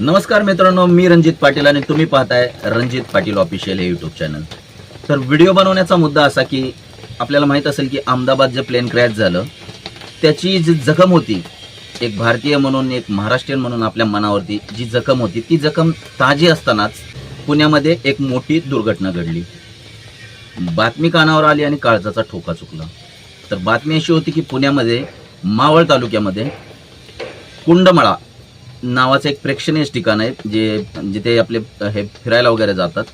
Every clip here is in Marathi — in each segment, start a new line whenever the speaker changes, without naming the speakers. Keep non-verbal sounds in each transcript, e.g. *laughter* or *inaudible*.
नमस्कार मित्रांनो मी रणजित पाटील आणि तुम्ही पाहताय रणजित पाटील ऑफिशियल हे युट्यूब चॅनल तर व्हिडिओ बनवण्याचा मुद्दा असा की आपल्याला माहीत असेल की अहमदाबाद जे प्लेन क्रॅश झालं त्याची जी जखम होती एक भारतीय म्हणून एक महाराष्ट्रीयन म्हणून आपल्या मनावरती जी जखम होती ती जखम ताजी असतानाच पुण्यामध्ये एक मोठी दुर्घटना घडली. बातमी कानावर आली आणि काळजाचा ठोका चुकला. तर बातमी अशी होती की पुण्यामध्ये मावळ तालुक्यामध्ये कुंडमळा नावाचं एक प्रेक्षणीय ठिकाण आहे जे जिथे आपले हे फिरायला वगैरे जातात.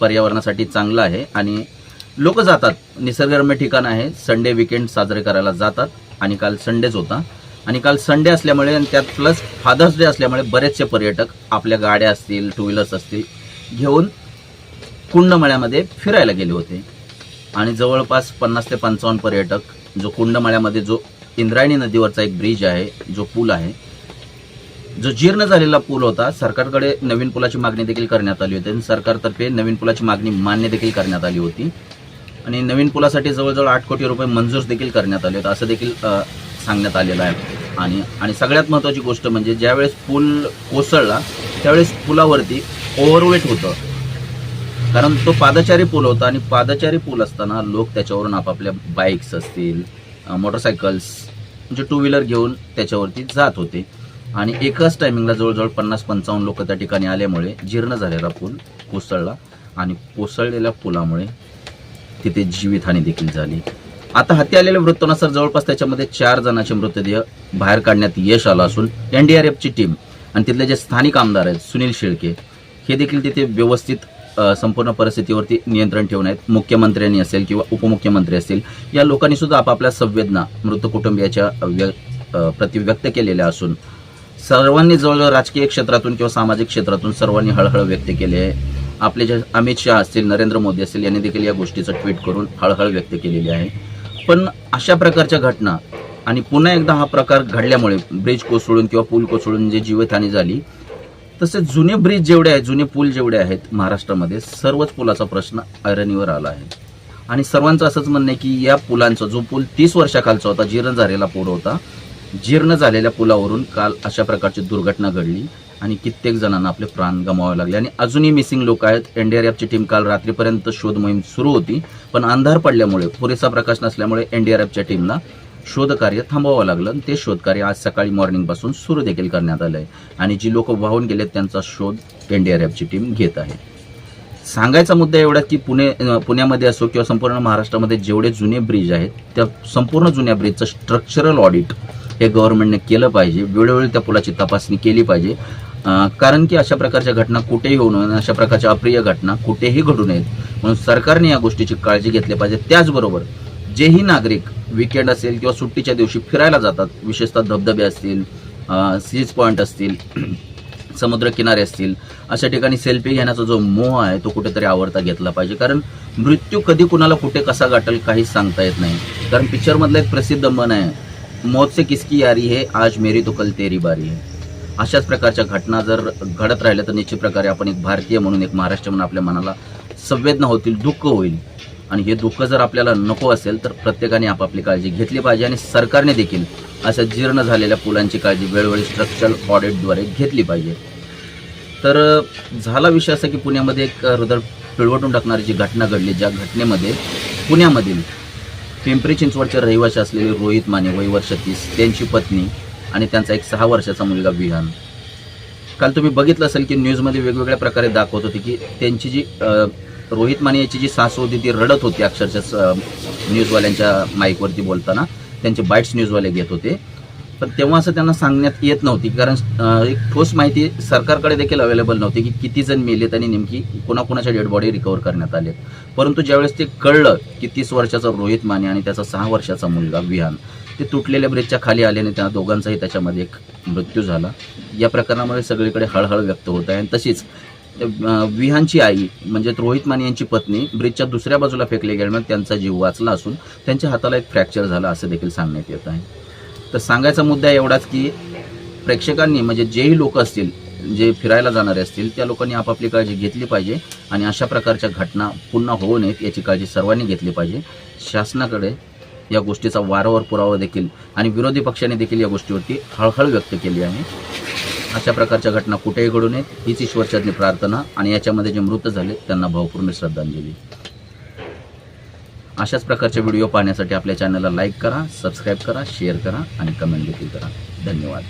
पर्यावरणासाठी चांगलं आहे आणि लोक जातात. निसर्गरम्य ठिकाण आहे. संडे विकेंड साजरे करायला जातात आणि काल संडेच होता. आणि काल संडे असल्यामुळे आणि त्यात प्लस फादर्स डे असल्यामुळे बरेचसे पर्यटक आपल्या गाड्या असतील टू व्हीलर्स असतील घेऊन कुंडमळ्यामध्ये फिरायला गेले होते. आणि जवळपास पन्नास ते पंचावन्न पर्यटक जो कुंडमळ्यामध्ये जो इंद्रायणी नदीवरचा एक ब्रिज आहे जो पूल आहे जो जीर्ण झालेला पूल होता सरकारकडे नवीन पुलाची मागणी देखील करण्यात आली होती आणि सरकारतर्फे नवीन पुलाची मागणी मान्य देखील करण्यात आली होती. आणि नवीन पुलासाठी जवळजवळ आठ कोटी रुपये मंजूर देखील करण्यात आले होते असं देखील सांगण्यात आलेलं आहे. आणि आणि सगळ्यात महत्त्वाची गोष्ट म्हणजे ज्यावेळेस पूल कोसळला त्यावेळेस पुलावरती ओव्हरवेट होतं. कारण तो पादचारी पूल होता आणि पादचारी पूल असताना लोक त्याच्यावरून आपापल्या बाईक्स असतील मोटरसायकल्स म्हणजे टू व्हीलर घेऊन त्याच्यावरती जात होते. आणि एकाच टायमिंगला जवळजवळ पन्नास पंचावन्न लोक त्या ठिकाणी आल्यामुळे जीर्ण झालेला पूल कोसळला. आणि कोसळलेल्या पुलामुळे तिथे जीवितहानी देखील झाली. आता हाती आलेल्या वृत्तानुसार जवळपास त्याच्यामध्ये चार जणांचे मृतदेह बाहेर काढण्यात यश आलं असून एनडीआरएफची टीम आणि तिथले जे स्थानिक आमदार आहेत सुनील शेळके हे देखील तिथे व्यवस्थित संपूर्ण परिस्थितीवरती नियंत्रण ठेवून आहेत. मुख्यमंत्र्यांनी असेल किंवा उपमुख्यमंत्री असतील या लोकांनी सुद्धा आपापल्या संवेदना मृत कुटुंबियाच्या व्य प्रति व्यक्त केलेल्या असून सर्वांनी जवळजवळ राजकीय क्षेत्रातून किंवा सामाजिक क्षेत्रातून सर्वांनी हळहळ व्यक्त केली आहे. आपले जे अमित शहा असतील नरेंद्र मोदी असतील यांनी देखील या गोष्टीचं ट्विट करून हळहळ व्यक्त केलेली आहे. पण अशा प्रकारच्या घटना आणि पुन्हा एकदा हा प्रकार घडल्यामुळे ब्रिज कोसळून किंवा पूल कोसळून जे जीवितहानी झाली तसेच जुने ब्रिज जेवढे आहेत जुने पूल जेवढे आहेत महाराष्ट्रामध्ये सर्वच पुलाचा प्रश्न ऐरणीवर आला आहे. आणि सर्वांचं असंच म्हणणं आहे की या पुलांचा जो पूल तीस वर्षाखालचा होता जीर्ण झालेला पूल होता जीर्ण झालेल्या पुलावरून काल अशा प्रकारची दुर्घटना घडली आणि कित्येक जणांना आपले प्राण गमावावे लागले. आणि अजूनही मिसिंग लोक आहेत. एनडीआरएफची टीम काल रात्रीपर्यंत शोध मोहीम सुरू होती. पण अंधार पडल्यामुळे पुरेसा प्रकाश नसल्यामुळे एनडीआरएफच्या टीमला शोधकार्य थांबवावं लागलं. आणि ते शोधकार्य आज सकाळी मॉर्निंगपासून सुरू देखील करण्यात आलं आहे आणि जी लोक वाहून गेलेत त्यांचा शोध एनडीआरएफची टीम घेत आहे. सांगायचा मुद्दा एवढा की पुणे पुण्यामध्ये असो किंवा संपूर्ण महाराष्ट्रामध्ये जेवढे जुने ब्रिज आहेत त्या संपूर्ण जुन्या ब्रिजचं स्ट्रक्चरल ऑडिट हे गव्हर्नमेंटने केलं पाहिजे. वेळोवेळी त्या पुलाची तपासणी केली पाहिजे. कारण की अशा प्रकारच्या घटना कुठेही होऊ नये अशा प्रकारच्या अप्रिय घटना कुठेही घडू नयेत. म्हणून सरकारने या गोष्टीची काळजी घेतली पाहिजे. त्याचबरोबर जेही नागरिक विकेंड असेल किंवा सुट्टीच्या दिवशी फिरायला जातात विशेषतः धबधबे असतील सीज पॉईंट असतील *clears throat* समुद्रकिनारे असतील अशा ठिकाणी सेल्फी घेण्याचा जो मोह आहे तो कुठेतरी आवडता घेतला पाहिजे. कारण मृत्यू कधी कुणाला कुठे कसा गाठल काहीच सांगता येत नाही. कारण पिक्चरमधलं एक प्रसिद्ध मन आहे. मौत से किसकी यारी है? आज मेरी तो कल तेरी बारी है। अशाच प्रकारच्या घटना जर घडत राहिल्या तर निश्चित प्रकारे आपण एक भारतीय म्हणून एक महाराष्ट्र म्हणून आपल्या मनाला संवेदना होतील दुःख होईल. आणि हे दुःख जर आपल्याला नको असेल तर प्रत्येकाने आपापली काळजी घेतली पाहिजे आणि सरकारने देखील अशा जीर्ण झालेल्या पुलांची काळजी वेळोवेळी स्ट्रक्चरल ऑडिटद्वारे घेतली पाहिजे. तर झाला विषय असा की पुण्यामध्ये एक हृदय पिळवटून टाकणारी जी घटना घडली ज्या घटनेमध्ये पुण्यामधील पिंपरी चिंचवडचे रहिवासी असलेले रोहित माने वय वर्ष तीस त्यांची पत्नी आणि त्यांचा एक सहा वर्षाचा मुलगा विहान काल तुम्ही बघितलं असेल की न्यूजमध्ये वेगवेगळ्या प्रकारे दाखवत होते की त्यांची जी रोहित माने याची जी सासू होती ती रडत होती अक्षरशः न्यूजवाल्यांच्या माईकवरती बोलताना. त्यांचे बाईट्स न्यूजवाले घेत होते. पण तेव्हा असं त्यांना सांगण्यात येत नव्हती. कारण एक ठोस माहिती सरकारकडे देखील अवेलेबल नव्हती की किती जण मेलेत आणि नेमकी कोणाकोणाच्या डेड बॉडी रिकवर करण्यात आले परंतु ज्यावेळेस ते कळलं की तीस वर्षाचा रोहित माने आणि त्याचा सहा वर्षाचा मुलगा विहान ते तुटलेल्या ब्रिजच्या खाली आल्याने त्या दोघांचाही त्याच्यामध्ये एक मृत्यू झाला. या प्रकरणामुळे सगळीकडे हळहळ व्यक्त होत आहे. आणि तशीच विहानची आई म्हणजे रोहित माने यांची पत्नी ब्रिजच्या दुसऱ्या बाजूला फेकले गेल्यामुळे त्यांचा जीव वाचला असून त्यांच्या हाताला एक फ्रॅक्चर झाला असं देखील सांगण्यात येत आहे. तर सांगायचा मुद्दा एवढाच की प्रेक्षकांनी म्हणजे जेही लोक असतील जे फिरायला जाणारे असतील त्या लोकांनी आपापली काळजी घेतली पाहिजे आणि अशा प्रकारच्या घटना पुन्हा होऊ नयेत याची काळजी सर्वांनी घेतली पाहिजे. शासनाकडे या गोष्टीचा वारंवार पुरावा देखील आणि विरोधी पक्षाने देखील या गोष्टीवरती हळहळ व्यक्त केली आहे. अशा प्रकारच्या घटना कुठेही घडू नयेत हीच ईश्वरचरणी प्रार्थना आणि याच्यामध्ये जे मृत झाले त्यांना भावपूर्ण श्रद्धांजली. अशाच प्रकारचे व्हिडिओ पाहण्यासाठी आपल्या चॅनलला लाईक करा सबस्क्राईब करा शेअर करा आणि कमेंट देखील करा. धन्यवाद.